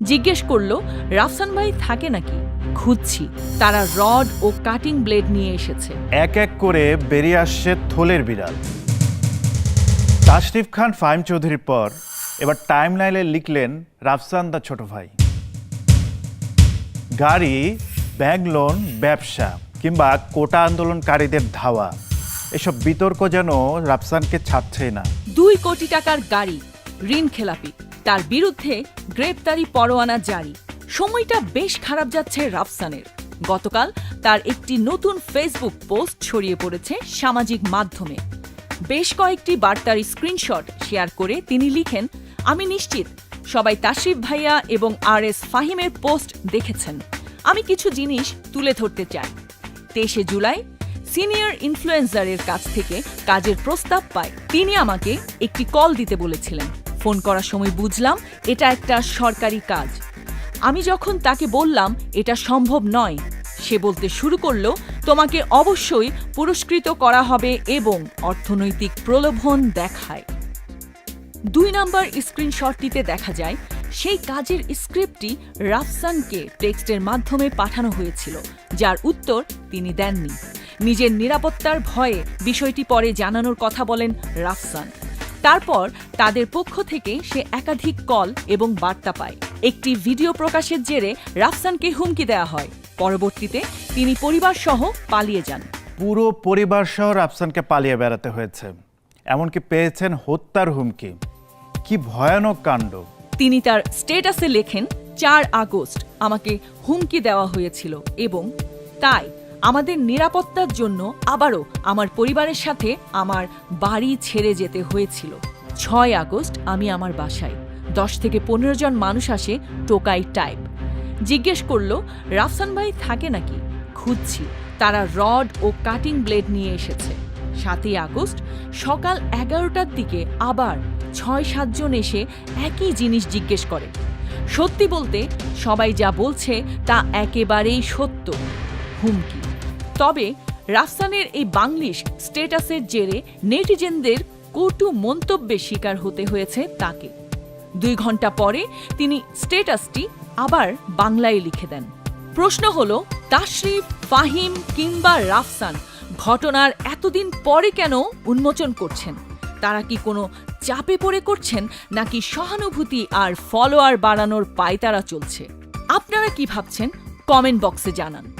জিজ্ঞেস করল রাফসান ভাই থাকে নাকি? খুঁজছি। তারা রড ও কাটিং ব্লেড নিয়ে এসেছে। এক এক করে বেরিয়ে আসছে থলের বিড়াল। তাশরিফ খান ফাহিম চৌধুরীর পর এবার টাইম লাইনে লিখলেন রাফসান দা ছোট ভাই। গাড়ি ব্যাংক লোন ব্যবসা কিংবা কোটা আন্দোলনকারীদের ধাওয়া। এসব বিতর্ক যেন রাফসানকে ছাড়ছেই না। দুই কোটি টাকার গাড়ি ঋণ খেলাপি। তার বিরুদ্ধে গ্রেপ্তারি পরোয়ানা জারি। সময়টা বেশ খারাপ যাচ্ছে রাফসানের। গতকাল তার একটি নতুন ফেসবুক পোস্ট ছড়িয়ে পড়েছে সামাজিক মাধ্যমে। বেশ কয়েকটি বার্তার স্ক্রিনশট শেয়ার করে তিনি লিখেন, আমি নিশ্চিত, সবাই তাশরিফ ভাইয়া এবং আর এস ফাহিমের পোস্ট দেখেছেন। আমি কিছু জিনিস তুলে ধরতে চাই। তেইশে জুলাই, সিনিয়র ইনফ্লুয়েন্সারের কাছ থেকে কাজের প্রস্তাব পায়। তিনি আমাকে একটি কল দিতে বলেছিলেন। ফোন করার সময় বুঝলাম এটা একটা সরকারি কাজ। আমি যখন তাকে বললাম, এটা সম্ভব নয় সে বলতে শুরু করল, তোমাকে অবশ্যই পুরস্কৃত করা হবে এবং অর্থনৈতিক প্রলোভন দেখায়। দুই নম্বর স্ক্রিনশটটিতে দেখা যায়, সেই কাজের স্ক্রিপ্টটি রাফসানকে টেক্সটের মাধ্যমে পাঠানো হয়েছিল, যার উত্তর তিনি দেননি। নিজের নিরাপত্তার ভয়ে বিষয়টি পরে জানানোর কথা বলেন রাফসান। তারপর তাদের পক্ষ থেকে সে একাধিক কল এবং বার্তা পায়। একটি ভিডিও প্রকাশের জেরে রাফসানকে হুমকি দেওয়া হয়। পরবর্তীতে তিনি পরিবারসহ পালিয়ে যান। পুরো পরিবার সহ রাফসানকে পালিয়ে বেড়াতে হয়েছে। এমনকি পেয়েছেন হত্যার হুমকি। কি ভয়ানক কাণ্ড। তিনি তার স্টেটাসে লেখেন চার আগস্ট আমাকে হুমকি দেওয়া হয়েছিল এবং তাই আমাদের নিরাপত্তার জন্য আবারও আমার পরিবারের সাথে আমার বাড়ি ছেড়ে যেতে হয়েছিল। ছয় আগস্ট আমি আমার বাসায়। দশ থেকে পনেরো জন মানুষ আসে টোকাই টাইপ। জিজ্ঞেস করল, রাফসান ভাই থাকে নাকি? খুঁজছি। তারা রড ও কাটিং ব্লেড নিয়ে এসেছে। সাতই আগস্ট, সকাল এগারোটার দিকে আবার ছয় সাতজন এসে একই জিনিস জিজ্ঞেস করে। সত্যি বলতে, সবাই যা বলছে তা একেবারেই সত্য। হুমকি। তবে রাফসানের এই বাংলিশ স্টেটাসের জেরে নেটিজেনদের কটু মন্তব্যের শিকার হতে হয়েছে তাকে। দুই ঘণ্টা পরে তিনি স্টেটাসটি আবার বাংলায় লিখে দেন। প্রশ্ন হল, তাশরিফ, ফাহিম কিংবা রাফসান ঘটনার এতদিন পরে কেন উন্মোচন করছেন? তারা কি কোনো চাপে পড়ে করছেন নাকি সহানুভূতি আর ফলোয়ার বাড়ানোর পায়তারা চলছে? আপনারা কি ভাবছেন? কমেন্ট বক্সে জানান।